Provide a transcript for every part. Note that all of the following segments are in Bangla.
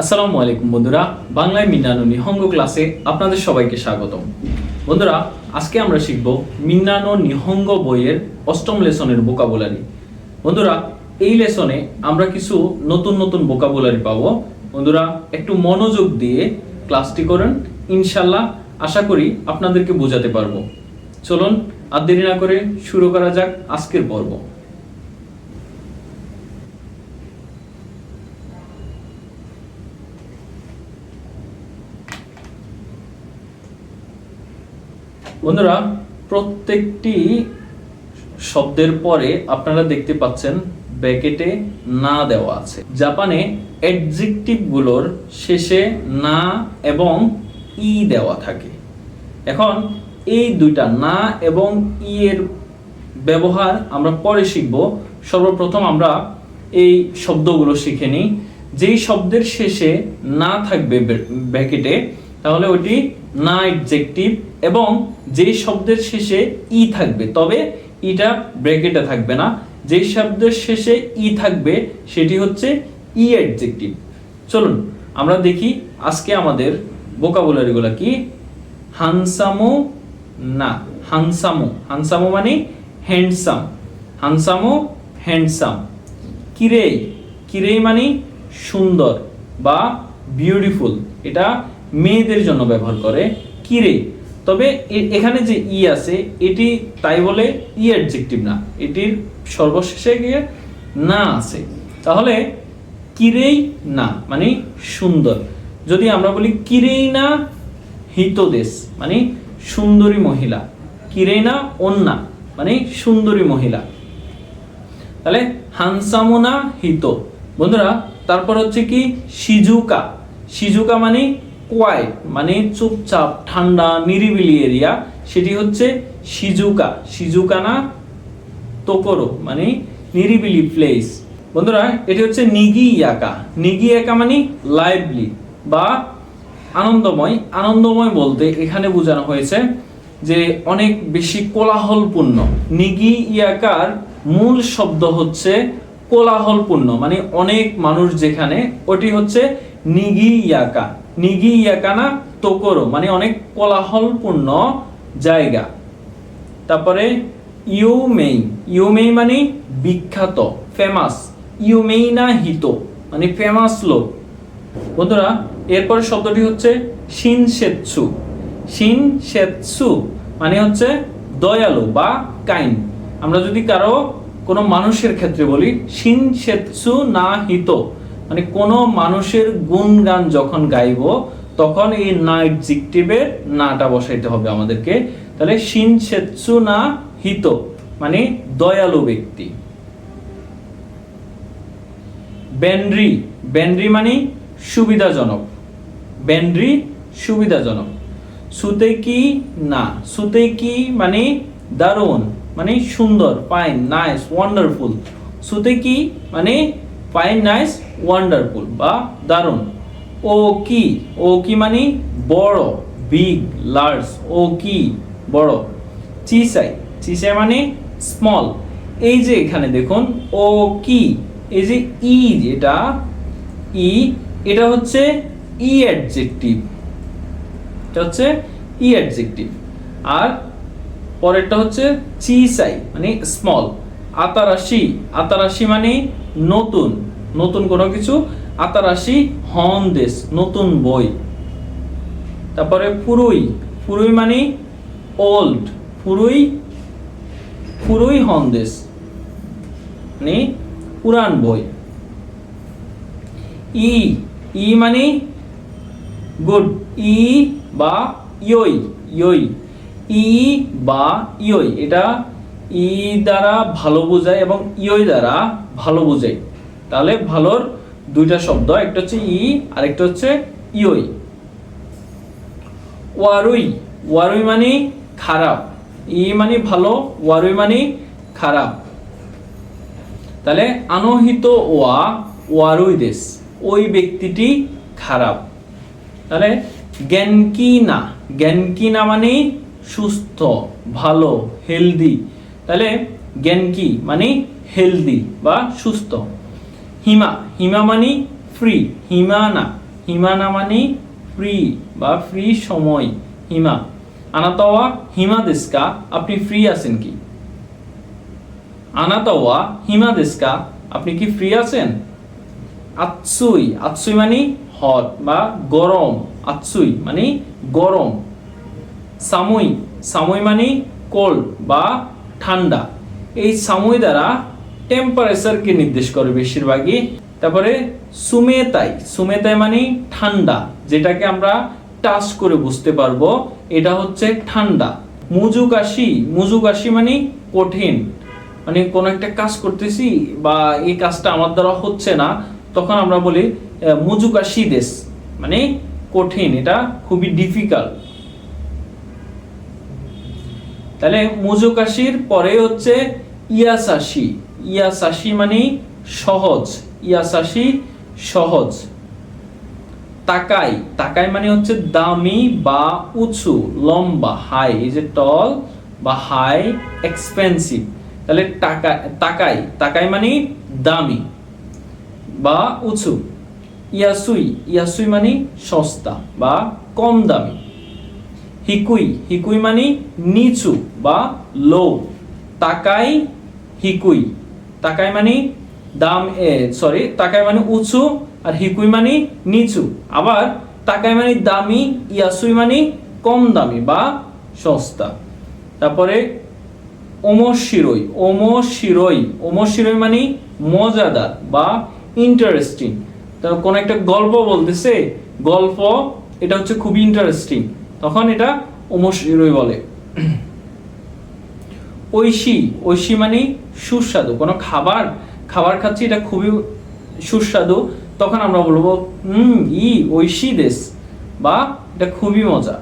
আসসালামু আলাইকুম বন্ধুরা, বাংলায় মিন্নানো নিহঙ্গ ক্লাসে আপনাদের সবাইকে স্বাগতম। বন্ধুরা, আজকে আমরা শিখব মিন্নানো নিহঙ্গ বইয়ের অষ্টম লেসনের বোকাবুলারি বন্ধুরা, এই লেসনে আমরা কিছু নতুন নতুন বোকাবুলারি পাবো। বন্ধুরা, একটু মনোযোগ দিয়ে ক্লাসটি করেন ইনশাল্লাহ আশা করি আপনাদেরকে বোঝাতে পারব। চলুন, আর দেরি না করে শুরু করা যাক আজকের পর্ব। বন্ধুরা, প্রত্যেকটি শব্দের পরে আপনারা দেখতে পাচ্ছেন ব্র্যাকেটে না দেওয়া আছে। জাপানে অ্যাডজেক্টিভগুলোর শেষে না এবং ই দেওয়া থাকে। এখন এই দুইটা না এবং ই এর ব্যবহার আমরা পরে শিখব। সর্বপ্রথম আমরা এই শব্দগুলো শিখে নিই। যেই শব্দের শেষে না থাকবে ব্র্যাকেটে তাহলে ওটি না এডজেক্টিভ এবং যেই শব্দের শেষে ই থাকবে, তবে ইটা ব্র্যাকেটে থাকবে না। যেই শব্দের শেষে ই থাকবে, সেটি হচ্ছে ই অ্যাডজেক্টিভ চলুন, আমরা দেখি আজকে আমাদের ভোকাবুলারিগুলো কি? হানসামো না হানসামো হানসামো মানে হ্যান্ডসাম হানসামো হ্যান্ডসাম কিরেই কিরেই মানে সুন্দর বা বিউটিফুল এটা মেয়েদের জন্য ব্যবহার করে। কিরে তবে এখানে যে ই আছে, এটি তাই বলে ই অ্যাডজেক্টিভ না। এটির সর্বশেষে গিয়ে না আছে। তাহলে কিরেই না মানে সুন্দর। যদি আমরা বলি কিরেই না, হিতদেশ মানে সুন্দরী মহিলা। কিরেই না, অন্যা মানে সুন্দরী মহিলা। তাহলে হানসামোনা হিত। বন্ধুরা, তারপর হচ্ছে কি, সিজুকা। সিজুকা মানে কোয়াইট মানে চুপচাপ, ঠান্ডা, নিরিবিলি এরিয়া সেটি হচ্ছে সিজুকা। সিজুকা না তোকরো মানে নিরিবিলি প্লেস বন্ধুরা, এটি হচ্ছে নিগি ইয়াকা নিগি ইয়াকা মানে লাইভলি বা আনন্দময়। আনন্দময় বলতে এখানে বোঝানো হয়েছে যে অনেক বেশি কোলাহলপূর্ণ। নিগি ইয়াকার মূল শব্দ হচ্ছে কোলাহলপূর্ণ মানে অনেক মানুষ যেখানে, ওটি হচ্ছে নিগি ইয়াকা নিগি ইয়াকা না তোকরো মানে অনেক কোলাহলপূর্ণ জায়গা। তারপরে ইউমেই ইউমেই মানে বিখ্যাত ফেমাস ইউমেই না হিত মানে ফেমাস লোক। বন্ধুরা, এরপর শব্দটি হচ্ছে শিন সেৎসু শিন সেৎসু মানে হচ্ছে দয়ালু বা কাইন্ড আমরা যদি কারও কোনো মানুষের ক্ষেত্রে বলি শিন সেৎসু না হিত মানে কোনো মানুষের গুণগান যখন গাইব, তখন এই না এডজেক্টিভের নাটা বসাইতে হবে আমাদেরকে। তাহলে শিন সেৎসু না হিত মানে দয়ালু ব্যক্তি। ব্যান্ড্রি ব্যান্ড্রি মানে সুবিধাজনক। ব্যান্ড্রি সুবিধাজনক। সুতে কি না, সুতে কি মানে দারুণ মানে সুন্দর ফাইন নাইস ওয়ান্ডারফুল সুতে কি মানে ফাইন নাইস ওয়ান্ডারফুল বা দারুণ। ও কি ও কি মানে? বড় বিগ লার্জ ও কি, বড়। চিসাই চিসাই মানে স্মল এই যে এখানে দেখুন, ও কি, এই যে ই যেটা ই এটা হচ্ছে ই অ্যাডজেক্টিভ এটা হচ্ছে ই অ্যাডজেক্টিভ আর পরেরটা হচ্ছে চিসাই মানে স্মল আতারাশি আতারাশি মানে নতুন নতুন কোনো কিছু আতারাশি হন দেশ, নতুন বই। তারপরে ফুরুই ফুরুই মানে ওল্ড ফুরুই ফুরুই হন্দেশ মানে পুরান বই। ই ই মানে গুড ই বা ইয়ই ইয়ই ই বা ইয়ই এটা ই দ্বারা ভালো বোঝায় এবং ইয়ই দ্বারা ভালো তাহলে ভালোর দুইটা শব্দ, একটা হচ্ছে ই, আরেকটা হচ্ছে ইয়ই। ওয়ারুই ওয়ারুই মানে খারাপ। ই মানে ভালো, ওয়ারুই মানে খারাপ। তাহলে আনহিত ওয়া, ওয়ারুই দেশ। ওই ব্যক্তিটি খারাপ। তাহলে জ্ঞানকি না জ্ঞানকি না মানে সুস্থ, ভালো হেলদি তাহলে জ্ঞানকি মানে হেলদি বা সুস্থ। হিমা হিমা মানে ফ্রি হিমা না হিমানা মানে ফ্রি বা ফ্রি সময়, হিমা। আনাতাওয়া, হিমা দেশকা, আপনি ফ্রি আছেন কি? আনাতাওয়া, হিমা দেশকা, আপনি কি ফ্রি আছেন? আতসুই আতসুই মানে হট বা গরম, আতসুই মানে গরম। সামুই সামুই মানে কোল্ড বা ঠান্ডা। এই সামুই দ্বারা টেম্পারেচারকে নির্দেশ করে বেশিরভাগই। তারপরে সুমেতাই সুমেতাই মানে ঠান্ডা, যেটাকে আমরা টাচ করে বুঝতে পারব। এটা হচ্ছে ঠান্ডা। মুজুকাশি মুজুকাশি মানে কঠিন। মানে কোনো একটা কাজ করতেছি বা এই কাজটা আমার দ্বারা হচ্ছে না, তখন আমরা বলি মুজুকাশি দেশ মানে কঠিন, এটা খুবই ডিফিকাল্ট তাহলে মুজুকাশির পরে হচ্ছে ইয়াসাশি ইয়াসাশি মানে সহজ ইয়াসাশি সহজ। তাকাই তাকাই মানে হচ্ছে দামি বা উঁচু, লম্বা, হাই, এই যে টল বা হাই এক্সপেন্সিভ তাহলে টাকা, তাকাই তাকাই মানে দামি বা উঁচু। ইয়াসুই ইয়াসুই মানে সস্তা বা কম দামি। হিকুই হিকুই মানে নিচু বা লো তাকাই, হিকুই। তাকাই মানে দাম এ সরি তাকাই মানে উঁচু আর হিকুই মানে নিচু। আবার তাকাই মানে দামি, ইয়াসুই মানে কম দামি বা সস্তা। তারপরে ওমশিরই ওমশিরই ওমশিরই মানে মজাদার বা ইন্টারেস্টিং তো কোন একটা গল্প বলতেছে, গল্প, এটা হচ্ছে খুবই ইন্টারেস্টিং তখন এটা ওমশিরই বলে। ঐশী ঐশী মানে সুস্বাদু। কোনো খাবার খাবার খাচ্ছি এটা খুবই সুস্বাদু। তখন আমরা বলব, হুম, ই ঐশী দেশ বা এটা খুবই মজা।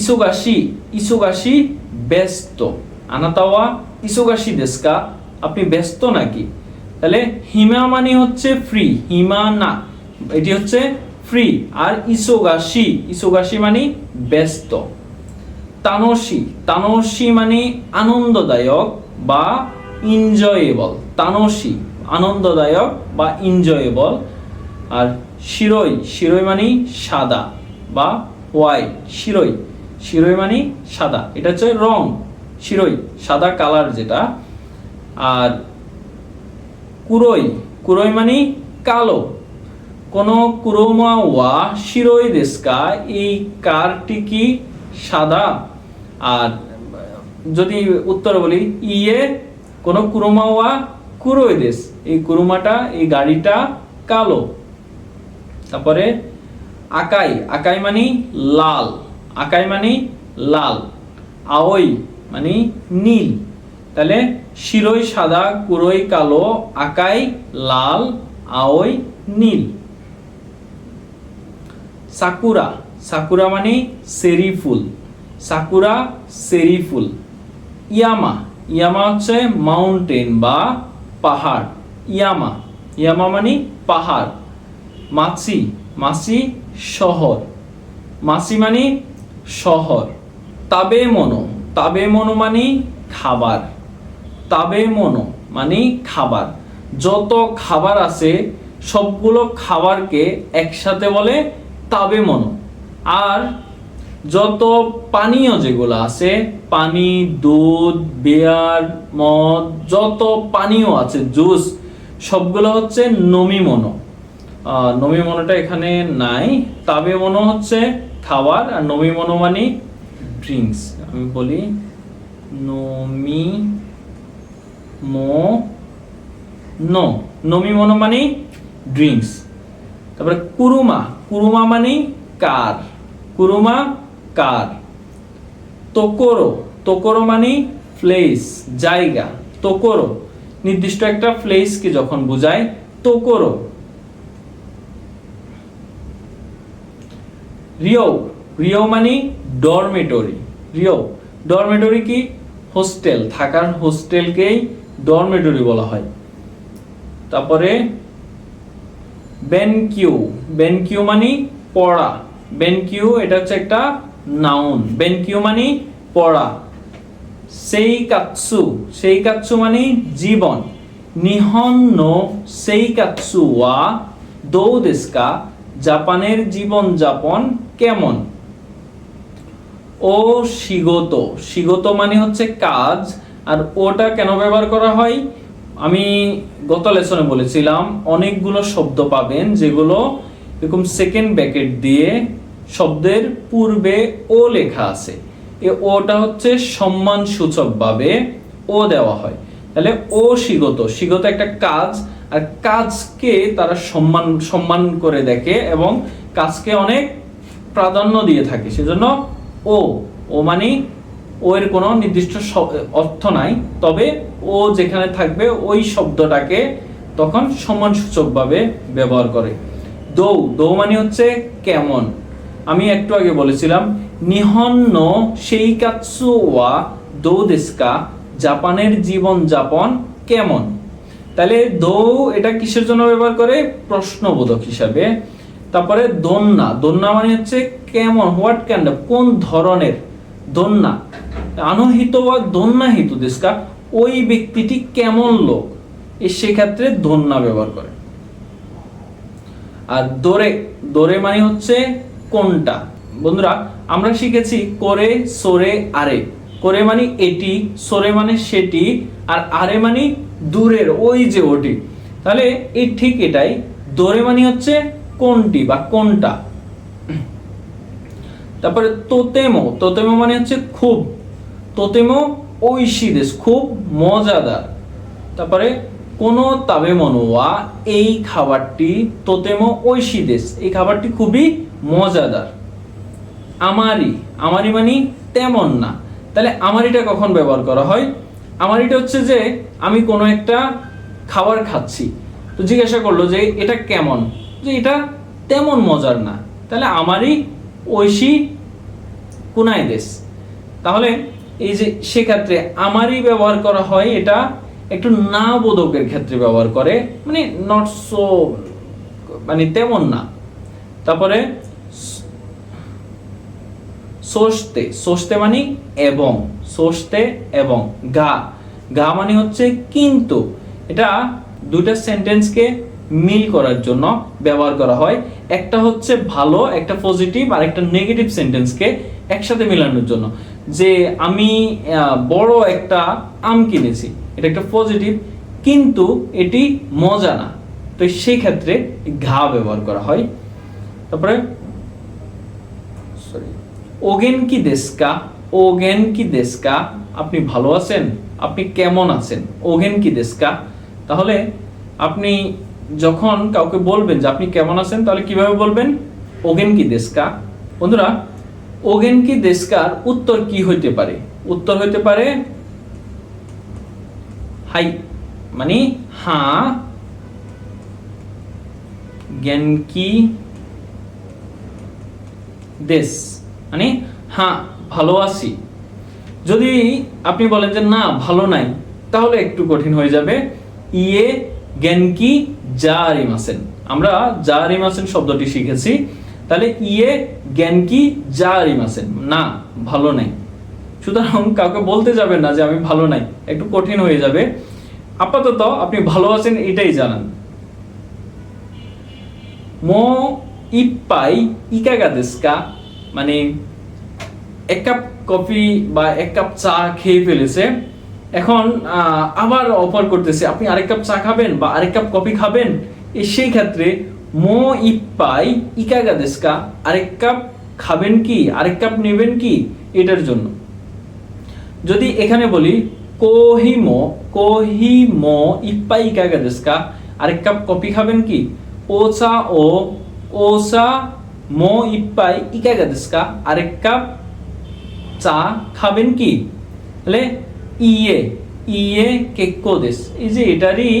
ইসোগাশি ইসোগাশি ব্যস্ত। আনাতাওয়া, ইসোগাশি দেশকা, আপনি ব্যস্ত নাকি? তাহলে হিমা মানে হচ্ছে ফ্রি হিমা না, এটি হচ্ছে ফ্রি আর ইসোগাশি ইসোগাশি মানে ব্যস্ত। তানসি। তানসি মানে আনন্দদায়ক বা ইনজয়েবল তানসি, আনন্দদায়ক বা ইনজয়েবল আর শিরোই শিরোই মানে সাদা বা হোয়াইট শিরোই শিরোই মানে সাদা। এটা হচ্ছে রং। শিরোই, সাদা কালার যেটা। আর কুরোই কুরোই মানে কালো। কোন কুরোমা ওয়া শিরোই দেশকা এই কারটি কি সাদা? আর যদি উত্তর বলি ইয়ে কোন কুরোমা ওয়া কুরোই দেশ। এই কুরুমাটা, এই গাড়িটা কালো। তারপরে আকাই আকাই মানে লাল। আকাই মানে লাল। আওই মানে নীল। তাহলে শিরোই সাদা, কুরোই কালো, আকাই লাল, আওই নীল। সাকুরা সাকুরা মানে সেরি ফুল। সাকুরা সেরি ফুল ইয়ামা ইয়ামা হচ্ছে মাউন্টেন বা পাহাড়। ইয়ামা ইয়ামা মানে পাহাড়। মাছি মাছি শহর। মাছি মানে শহর। তাবে মনো তাবে মনো মানে খাবার। তাবে মনো মানে খাবার। যত খাবার আছে, সবগুলো খাবারকে একসাথে বলে তাবে মনো আর যত পানীয় যেগুলো আছে, পানি, দুধ, বিয়ার, মদ, যত পানীয় আছে, জুস, সবগুলো হচ্ছে নমি মনো। নমি মনোটা এখানে নাই, তাবে মনো হচ্ছে খাবার, আর নমি মনো ড্রিঙ্কস আমি বলি নমি মো নো নমি মনো মানে ড্রিঙ্কস তারপরে কুরুমা কুরুমা মানে কার? কুরুমা কার? তোকোরো। তোকোরো মানে প্লেস জায়গা। তোকোরো। নির্দিষ্ট একটা প্লেসকে যখন বোঝায়, তোকোরো। রিও। রিও মানে ডরমেটরি রিও। ডরমেটরি কি? হোস্টেল থাকার হোস্টেলকেই ডরমেটরি বলা হয়। তারপরে বেনকিউ বেনকিউ মানে পড়া। বেনকিউ এটা হচ্ছে একটা নাউন। বেনকিউ মানে? পড়া। সেই কাৎসু। সেই কাৎসু মানে? জীবন। নিহন নো সেইকাৎসু ওয়া দৌ দেস্কা জাপানের জীবনযাপন কেমন? ও শিগত। শিগত মানে হচ্ছে কাজ, আর ওটা কেন ব্যবহার করা হয়? আমি গত লেসনে বলেছিলাম, অনেকগুলো শব্দ পাবেন যেগুলো এরকম সেকেন্ড ব্যাকেট দিয়ে শব্দের পূর্বে ও লেখা আছে। এ ওটা হচ্ছে সম্মান সূচক ভাবে ও দেওয়া হয়। তাহলে ও শিগত শিগত একটা কাজ, আর কাজকে তারা সম্মান সম্মান করে দেখে এবং কাজকে অনেক প্রাধান্য দিয়ে থাকে। সেজন্য ও ও মানে ও এর কোনো নির্দিষ্ট অর্থ নাই, তবে ও যেখানে থাকবে ওই শব্দটাকে তখন সম্মানসূচকভাবে ব্যবহার করে। দৌ দৌ মানে হচ্ছে কেমন। আমি একটু আগে বলেছিলাম, নিহন্ন সেই কাৎসু ওয়া দৌ দেস্কা জাপানের জীবন যাপন কেমন? তাহলে দৌ এটা কিসের জন্য ব্যবহার করে? প্রশ্নবোধক হিসাবে। তারপরে দন্না দন্না মানে হচ্ছে কেমন হোয়াট কাইন্ড কোন ধরনের দন্না? আনহিত বা দন্নাহিত দেশকা, ওই ব্যক্তিটি কেমন লোক? এ সেক্ষেত্রে দন্না ব্যবহার করে। আর দোরে দোরে মানে হচ্ছে কোনটা? বন্ধুরা, আমরা শিখেছি করে, সোরে, আরে। করে মানে এটি, সোরে মানে সেটি, আর আরে মানে দূরের, ওই যে ওটি। তাহলে এই ঠিক এটাই, দোরে মানে হচ্ছে কোনটি বা কোনটা? তারপরে তোতেমো তোতেমো মানে হচ্ছে খুব। তোতেমো ঐশী দেশ, খুব মজাদার। তারপরে কোনো তাবে মনোয়া, এই খাবারটি তোতেমো ঐশী দেশ, এই খাবারটি খুবই মজাদার। আমারই আমারই মানে তেমন না। তাহলে আমারিটা কখন ব্যবহার করা হয়? আমারিটা হচ্ছে যে, আমি কোনো একটা খাবার খাচ্ছি, তো জিজ্ঞাসা করল যে, এটা কেমন? যে, এটা তেমন মজার না। তাহলে আমারই ঐশী কুনাই দেশ। তাহলে এই যে, সেক্ষেত্রে আমারই ব্যবহার করা হয়, এটা একটু না বোধকের ক্ষেত্রে ব্যবহার করে মানে নট সো মানে তেমন না। তারপরে সোসতে সোসতে মানে এবং সোসতে এবং গা। গা মানে হচ্ছে কিন্তু। এটা দুইটা সেন্টেন্সকে মিল করার জন্য ব্যবহার করা হয়। একটা হচ্ছে ভালো, একটা পজিটিভ, আর একটা নেগেটিভ সেন্টেন্সকে একসাথে মেলানোর জন্য। যে আমি বড় একটা আম কিনেছি, এটা একটা পজিটিভ, কিন্তু এটি মজা না। তো সেই ক্ষেত্রে ঘা ব্যবহার করা হয়। তারপরে সরি ওগেন কি দেশকা? ওগেন কি দেশকা? আপনি ভালো আছেন? আপনি কেমন আছেন? ওগেন কি দেশকা? তাহলে আপনি যখন কাউকে বলবেন যে আপনি কেমন আছেন, তাহলে কীভাবে বলবেন? ওগেন কি দেশকা? বন্ধুরা, ওগেন কি দেশকার উত্তর কি হইতে পারে? উত্তর হইতে পারে হাই মানে হ্যাঁ গেনকি দেশ? মানে হ্যাঁ ভালো আছি। যদি আপনি বলেন যে, না, ভালো নাই, তাহলে একটু কঠিন হয়ে যাবে। ইয়ে গেনকি যা রিমাসেন আমরা যা রিমাসেন শব্দটি শিখেছি। তাহলে ইয়ে জ্ঞানকি যা রিমাসেন না, ভালো নাই। সুতরাং কাউকে বলতে যাবেন না যে, আমি ভালো নাই। একটু কঠিন হয়ে যাবে। আপাতত আপনি ভালো আছেন এটাই জানান। মো ইপ্পাই ইকাগা দেস্কা মানে এক কাপ কফি বা এক কাপ চা খেয়ে ফেলেছে। এখন আবার অফার করতেছে, আপনি আরেক কাপ চা খাবেন বা আরেক কাপ কফি খাবেন? সেই ক্ষেত্রে মো ইপ্পাই ইকাগা দেস্কা আরেক কাপ খাবেন কি? আরেক কাপ নেবেন কি? এটার জন্য। যদি এখানে বলি কোহিমো কোহিমো ইপ্পাই ইকাগা দেস্কা আরেক কাপ কফি খাবেন কি? ওসা ও ওসা মো ইপ্পাই দেস্কা আরেক কাপ চা খাবেন কি তাহলে ইয়ে ইয়ে কেক্কো দেশ এই যে এটারই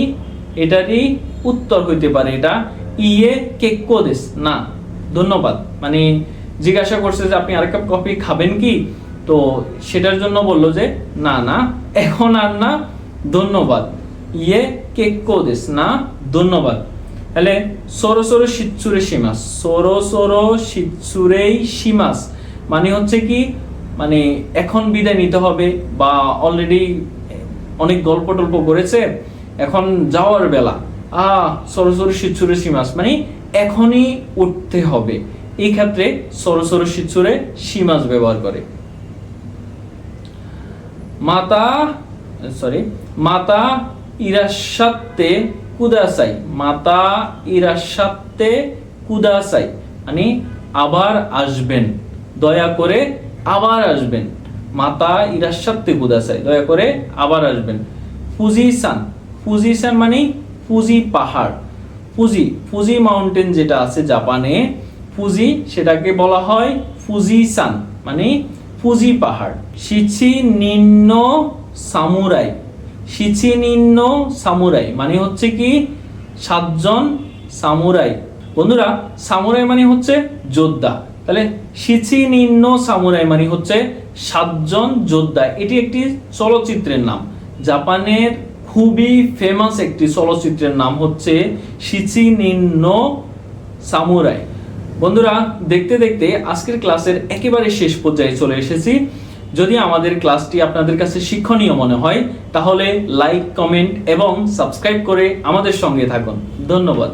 এটারই উত্তর হইতে পারে এটা ইয়ে কেক্কো দেশ না ধন্যবাদ মানে জিজ্ঞাসা করছে যে আপনি আরেক কাপ কফি খাবেন কি তো সেটার জন্য বলল যে না না এখন আর না ধন্যবাদ ইয়ে কেক্কো দেশ না ধন্যবাদ তাহলে সরো সরো শীতসুরে সীমাস। সরো সরো শীতসুরেই সীমাস। মানে হচ্ছে কি মানে এখন বিদায় নিতে হবে বা অলরেডি অনেক গল্প টল্প করেছে, এখন যাওয়ার বেলা। আ সরসর শিচ্ছুরে সীমাস। মানে এখনই উঠতে হবে। এই ক্ষেত্রে সরসর শিচ্ছুরে সীমাস ব্যবহার করে। মাতা সরি মাতা ইরাসাত্তে কুদাসাই, মাতা ইরাসাত্তে কুদাসাই মানে আবার আসবেন, দয়া করে আবার আসবেন, মাতা ইরাসাত্তে কুদাসাই, দয়া করে আবার আসবেন। ফুজিসান ফুজিসান মানে ফুজি পাহাড়, ফুজি ফুজি মাউন্টেন যেটা আছে জাপানে, ফুজি সেটাকে বলা হয় ফুজিসান মানে ফুজি পাহাড় সিচি নিম্ন সামুরাই। সিচি নিম্ন সামুরাই মানে হচ্ছে কি সাতজন সামুরাই। বন্ধুরা, সামুরাই মানে হচ্ছে যোদ্ধা। তাহলে সিচি নিম্ন সামুরাই মানে হচ্ছে সাতজন যোদ্ধা। এটি একটি চলচ্চিত্রের নাম। জাপানের খুবই ফেমাস একটি চলচ্চিত্রের নাম হচ্ছে সিচি নিম্ন সামুরাই। বন্ধুরা, দেখতে দেখতে আজকের ক্লাসের একেবারে শেষ পর্যায়ে চলে এসেছি। যদি আমাদের ক্লাসটি আপনাদের কাছে শিক্ষণীয় মনে হয়, তাহলে লাইক কমেন্ট এবং সাবস্ক্রাইব করে আমাদের সঙ্গে থাকুন। ধন্যবাদ।